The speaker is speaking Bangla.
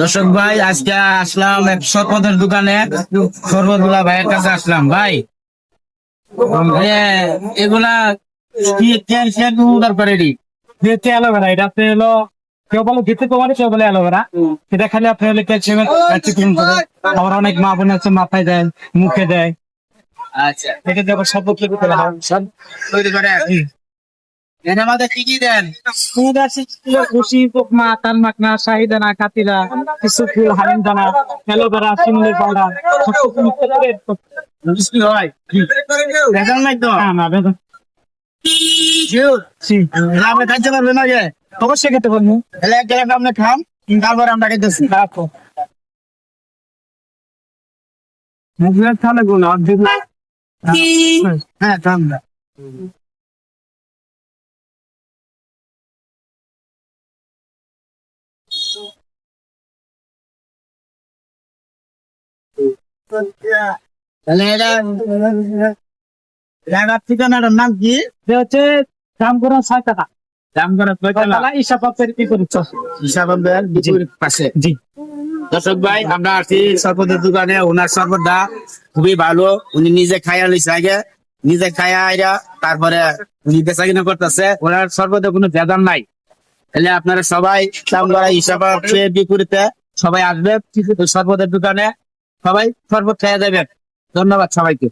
দর্শক ভাই আজকে আসলাম এক শরবতের দোকানে। শরবতগুলা ভাইয়ের কাছে আসলাম ভাই। এগুলা অ্যালোভেরা এটা? আপনি হলো কেউ বলে দিতে তোমার কেউ বলে অ্যালোভেরা। এটা খালি আপনি হলে আবার অনেক মা বোন আছে মাথায় দেয় মুখে দেয়। আচ্ছা। এটা দিয়ে আবার সব তৈরি করে হয় সব তৈরি করে এর মধ্যে কি কি দেন খুশি শাহিদানা কাতিরা কিছু ফুল দানা শিমুলের পাউডার হয় নাই তো? না না জি আপনি খাইতে পারবেন আগে অবশ্যই খেতে পারব। তাহলে এক গ্লাস আপনি খান তারপরে আমরা খাইতেছি। রাখো। মুখে তাহলে গুণ হ্যাঁ খান তাহলে এটা জায়গার ঠিকানাটার নাম কি? এটা হচ্ছে দাম ছয় টাকা দাম করে তালা হিসাব আপনার কি করছ হিসাব আমাদের বিপরীত পাশে। জি। দর্শক ভাই আমরা আছি দোকানে। ওনার খুবই ভালো। উনি নিজে খাইয়া লইছে আগে। নিজে খাইয়া আইরা তারপরে উনি বেচা কিনা করতেছে। ওনার সর্বতে কোনো ভেদান নাই। তাহলে আপনারা সবাই হিসাব খেয়ে বিপরীতে সবাই আসবে ওই সরবতের দোকানে। সবাই সর্বোচ্চ যাবেন ধন্যবাদ সবাইকে।